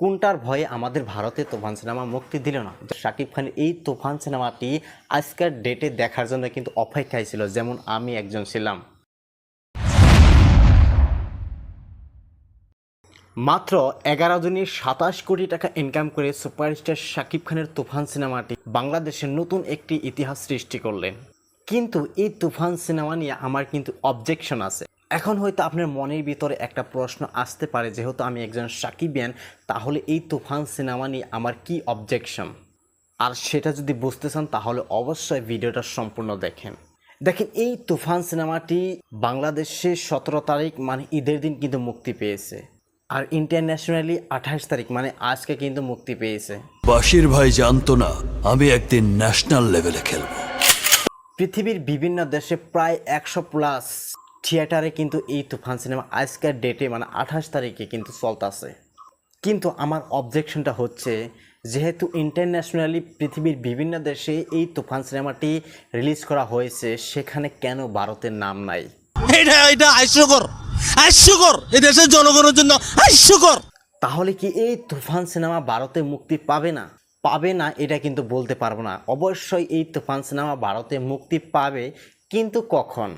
কোনটার ভয়ে আমাদের ভারতে তুফান সিনেমা মুক্তি দিল না? শাকিব খানের এই তুফান সিনেমাটি আজকের ডেটে দেখার জন্য কিন্তু অপেক্ষায় ছিল, যেমন আমি একজন ছিলাম। মাত্র এগারো দিনে সাতাশ কোটি টাকা ইনকাম করে সুপারস্টার শাকিব খানের তুফান সিনেমাটি বাংলাদেশের নতুন একটি ইতিহাস সৃষ্টি করলেন। কিন্তু এই তুফান সিনেমা নিয়ে আমার কিন্তু অবজেকশন আছে। এখন হয়তো আপনার মনের ভিতরে একটা প্রশ্ন আসতে পারে যেহেতু আমি একজন সাকিবিয়ান তাহলে এই তুফান সিনেমা নিয়ে আমার কি অবজেকশন আর সেটা যদি বুঝতে চান তাহলে অবশ্যই ভিডিওটা সম্পূর্ণ দেখেন। দেখেন এই তুফান সিনেমাটি বাংলাদেশে সতেরো তারিখ মানে ঈদের দিন কিন্তু মুক্তি পেয়েছে। আর ইন্টারন্যাশনালি আঠাশ তারিখ মানে আজকে কিন্তু মুক্তি পেয়েছে। বাসির ভাই জানতো না আমি একদিন ন্যাশনাল লেভেলে খেলব। পৃথিবীর বিভিন্ন দেশে প্রায় একশো প্লাস থিয়েটারে কিন্তু এই তুফান সিনেমা আজকের ডেটে মানে আঠাশ তারিখে কিন্তু চলতেছে। কিন্তু আমার অবজেকশনটা হচ্ছে যেহেতু ইন্টারন্যাশনালি পৃথিবীর বিভিন্ন দেশে এই তুফান সিনেমাটি রিলিজ করা হয়েছে সেখানে কেন ভারতের নাম নাই? এটা এটা হাস্যকর হাস্যকর এই দেশের জনগণের জন্য হাস্যকর। তাহলে কি এই তুফান সিনেমা ভারতে মুক্তি পাবে না? পাবে না এটা কিন্তু বলতে পারব না। অবশ্যই এই তুফান সিনেমা ভারতে মুক্তি পাবে কিন্তু কখন?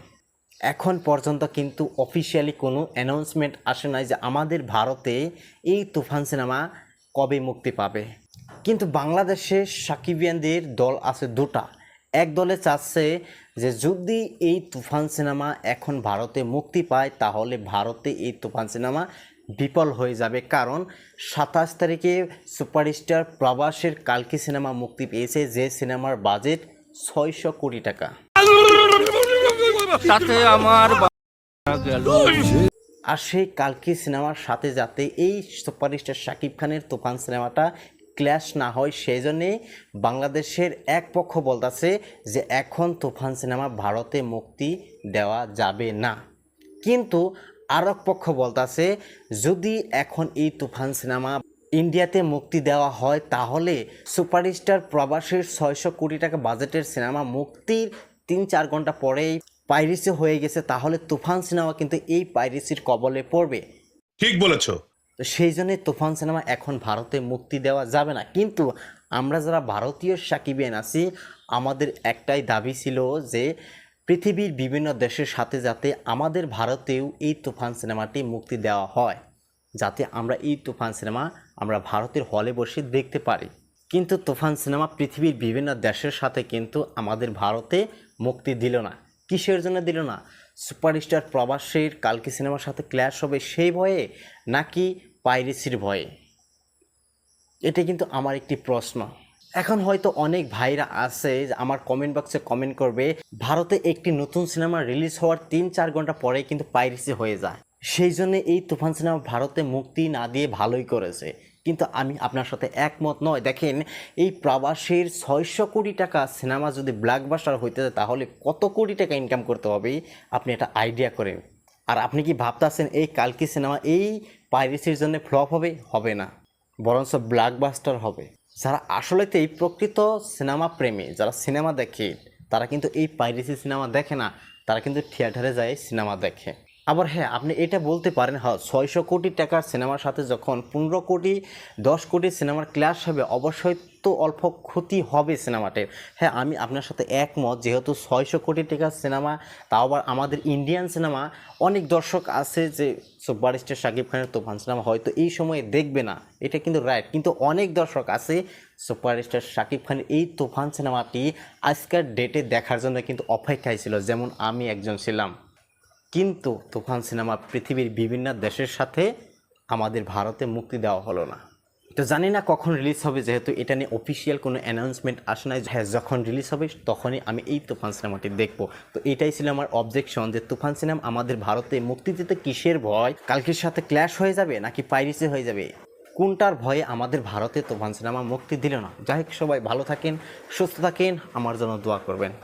এখন পর্যন্ত কিন্তু অফিসিয়ালি কোনো অ্যানাউন্সমেন্ট আসে নাই যে আমাদের ভারতে এই তুফান সিনেমা কবে মুক্তি পাবে। কিন্তু বাংলাদেশে সাকিবিয়ানদের দল আছে দুটা। এক দলে চাচ্ছে যে যদি এই তুফান সিনেমা এখন ভারতে মুক্তি পায়, তাহলে ভারতে এই তুফান সিনেমা বিফল হয়ে যাবে। কারণ সাতাশ তারিখে সুপারস্টার প্রবাসের কালকি সিনেমা মুক্তি পেয়েছে, যে সিনেমার বাজেট ছয়শো কোটি টাকা। তাতে আমার আর সেই কালকি সিনেমার সাথে যাতে এই সুপারস্টার শাকিব খানের তুফান সিনেমাটা ক্ল্যাশ না হয় সেই জন্যে বাংলাদেশের এক পক্ষ বলতেছে যে এখন তুফান সিনেমা ভারতে মুক্তি দেওয়া যাবে না। কিন্তু আর এক পক্ষ বলতেছে যদি এখন এই তুফান সিনেমা ইন্ডিয়াতে মুক্তি দেওয়া হয় তাহলে সুপারস্টার প্রবাসের ছয়শো কোটি টাকা বাজেটের সিনেমা মুক্তির তিন চার ঘণ্টা পরেই পাইরেসি হয়ে গেছে তাহলে তুফান সিনেমা কিন্তু এই পাইরেসির কবলে পড়বে। ঠিক বলেছ। তো সেই জন্যে তুফান সিনেমা এখন ভারতে মুক্তি দেওয়া যাবে না। কিন্তু আমরা যারা ভারতীয় সাকিবিয়ান আছি আমাদের একটাই দাবি ছিল যে পৃথিবীর বিভিন্ন দেশের সাথে যাতে আমাদের ভারতেও এই তুফান সিনেমাটি মুক্তি দেওয়া হয় যাতে আমরা এই তুফান সিনেমা আমরা ভারতের হলে বসে দেখতে পারি। কিন্তু তুফান সিনেমা পৃথিবীর বিভিন্ন দেশের সাথে কিন্তু আমাদের ভারতে মুক্তি দিল না। কিসের জন্য দিল না? সুপারস্টার প্রবাসের কালকি সিনেমার সাথে ক্ল্যাশ হবে সেই ভয়ে নাকি পাইরেসির ভয়ে? এটা কিন্তু আমার একটি প্রশ্ন। এখন হয়তো অনেক ভাইরা আছে আমার কমেন্ট বক্সে কমেন্ট করবে, ভারতে একটি নতুন সিনেমা রিলিজ হওয়ার তিন চার ঘণ্টা পরে কিন্তু পাইরেসি হয়ে যায়। সেই জন্য এই তুফান সিনেমা ভারতে মুক্তি না দিয়ে ভালোই করেছে। কিন্তু আমি আপনার সাথে একমত নয়। দেখেন, এই প্রবাসীর ছয়শো কোটি টাকা সিনেমা যদি ব্ল্যাকবাস্টার হইতে যায়, তাহলে কত কোটি টাকা ইনকাম করতে হবে? আপনি এটা আইডিয়া করেন। আর আপনি কি ভাবতেছেন, এই কালকি সিনেমা এই পাইরেসির জন্য ফ্লপ হবে? হবে না। বরঞ্চ ব্ল্যাকবাস্টার হবে। যারা আসলেতেই প্রকৃত সিনেমা প্রেমী, যারা সিনেমা দেখে, তারা কিন্তু এই পাইরেসি সিনেমা দেখে না। তারা কিন্তু থিয়েটারে যায়, সিনেমা দেখে। আবার হ্যাঁ আপনি এটা বলতে পারেন হ্যাঁ ছয়শো কোটি টাকার সিনেমার সাথে যখন পনেরো কোটি, দশ কোটি সিনেমার ক্লাস হবে, অবশ্যই তো অল্প ক্ষতি হবে সিনেমাটির হ্যাঁ আমি আপনার সাথে একমত, যেহেতু ছয়শো কোটি টাকার সিনেমা, তাও আবার আমাদের ইন্ডিয়ান সিনেমা অনেক দর্শক আছে যে সুপারস্টার শাকিব খানের তুফান সিনেমা হয়তো এই সময়ে দেখবে না, এটা কিন্তু রাইট কিন্তু অনেক দর্শক আছে সুপারস্টার শাকিব খানের এই তুফান সিনেমাটি আজকের ডেটে দেখার জন্য কিন্তু অপেক্ষায় ছিল, যেমন আমি একজন ছিলাম। কিন্তু তুফান সিনেমা পৃথিবীর বিভিন্ন দেশের সাথে আমাদের ভারতে মুক্তি দেওয়া হলো না। তো জানি না কখন রিলিজ হবে, যেহেতু এটা নিয়ে অফিসিয়াল কোনো অ্যানাউন্সমেন্ট আসে নাই। হ্যাঁ যখন রিলিজ হবে, তখনই আমি এই তুফান সিনেমাটি দেখব। তো এটাই ছিল আমার অবজেকশন যে তুফান সিনেমা আমাদের ভারতে মুক্তি দিতে কিসের ভয়? কালকের সাথে ক্ল্যাশ হয়ে যাবে নাকি পাইরেসি হয়ে যাবে? কোনটার ভয়ে আমাদের ভারতে তুফান সিনেমা মুক্তি দিল না? যাই হোক, সবাই ভালো থাকেন, সুস্থ থাকেন, আমার জন্য দোয়া করবেন।